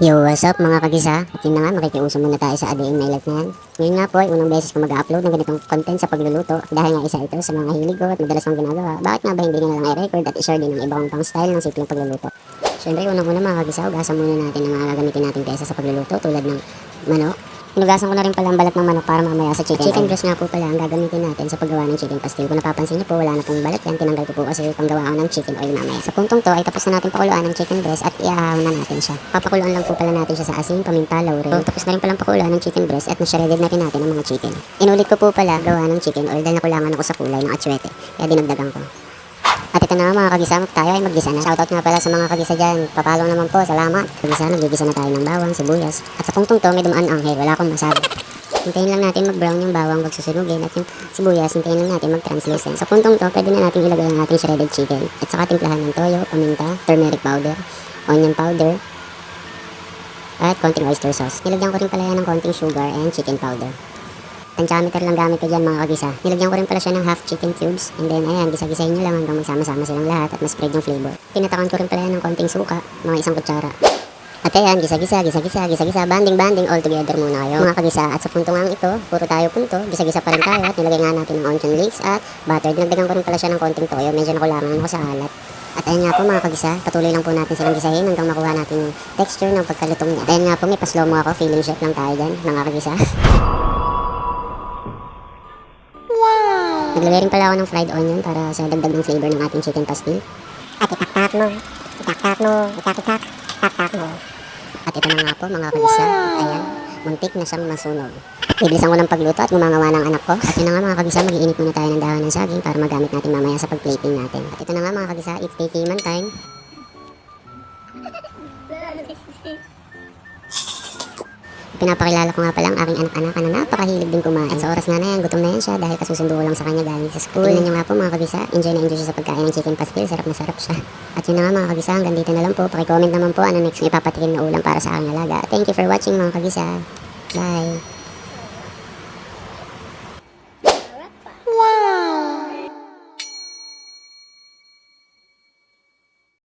Yo, what's up mga kagisa? At yun na nga, makikiuso muna tayo sa A Day in My Life na yan. Ngayon nga po ay unang beses ko mag-upload ng ganitong content sa pagluluto dahil nga isa ito sa mga hilig ko at madalas kong ginagawa. Bakit nga ba hindi nga lang i-record at i-share din ang ibang pang style ng simpleng pagluluto? Siyempre, unang-una mga kagisa, ugasan muna natin ang mga gagamitin natin kaysa sa pagluluto tulad ng manok. Hinugasan ko na rin pala ang balat ng manok para mamaya sa chicken. Chicken breast nga po pala ang gagamitin natin sa paggawa ng chicken pastil. Kung napapansin niyo po, wala na pong balat yan. Tinanggal ko po kasi panggawa ko ng chicken oil mamaya. Sa puntong to ay tapos na natin pakuluan ng chicken breast at iahawin na natin siya. Papakuluan lang po pala natin siya sa asin, paminta, laurel. So, tapos na rin palang pakuluan ng chicken breast at na-shredded na rin natin ang mga chicken. Inulit ko po pala gawa ng chicken oil dahil nakulangan ako sa kulay ng atswete. Kaya dinagdagan ko. At ito na mga kagisa, tayo ay maggisa na. Shoutout nga pala sa mga kagisa dyan. Papalo naman po, salamat. Kagisa, naggigisa na tayo ng bawang, sibuyas. At sa punktong to, may dumaan anghel, wala akong masabi. Hintayin lang natin mag-brown yung bawang wag susunugin at yung sibuyas, hintayin lang natin mag-translucent. Sa puntong to, pwede na natin ilagay ang ating shredded chicken. At saka timplahan ng toyo, paminta, turmeric powder, onion powder, at konting oyster sauce. Nilagyan ko rin pala yan ng konting sugar and chicken powder. Tantiameter lang gamit ko dyan mga kagisa. Nilagyan ko rin pala siya ng half chicken cubes. And then ayan, gisa-gisahin nyo lang hanggang magsama-sama silang lahat at ma-spread yung flavor. Tinatakan ko rin pala ng konting suka, mga isang kutsara. At ayan, gisa-gisa, gisa-gisa, gisa-gisa, banding-banding all together muna kayo. Mga kagisa, at sa punto nga ito, puro tayo punto, gisa-gisa pa rin tayo at nilagay nga natin ng onion leeks at butter. Dinagdagan ko rin pala siya ng konting toyo, medyo nakulangan ako sa alat. At ayan nga po mga kagisa, patuloy lang po natin silang gisahin hanggang makuha natin yung texture ng pagkalutong niya. Ayan nga po, may paslow mo ako, feeling chef lang tayo dyan, mga kagisa. Naglagay rin pala ako ng fried onion para sa dagdag ng flavor ng ating chicken pastil. At itaktak mo, itaktak mo, itaktak, itaktak mo. At ito na nga po mga kagisa, ayan, muntik na siyang masunog. Bibilisan ko ng pagluto at gumangawa ng anak ko. At yun na nga mga kagisa, mag-iinit muna tayo ng dahon ng saging para magamit natin mamaya sa pag-plating natin. At ito na nga mga kagisa, it's taking man time. Pinapakilala ko nga pala ang aking anak-anak na napakahilig din kumain. At sa oras nga na yan, gutom na yan siya dahil kasusundo ko lang sa kanya galing sa school. Tingnan niyo nga po mga kagisa, enjoy na enjoy siya sa pagkain ng chicken pastil. Sarap na sarap siya. At yun na nga mga kagisa, hanggang dito na lang po. Pakicomment naman po ano next ipapatikim na ulam para sa aking alaga. Thank you for watching mga kagisa. Bye!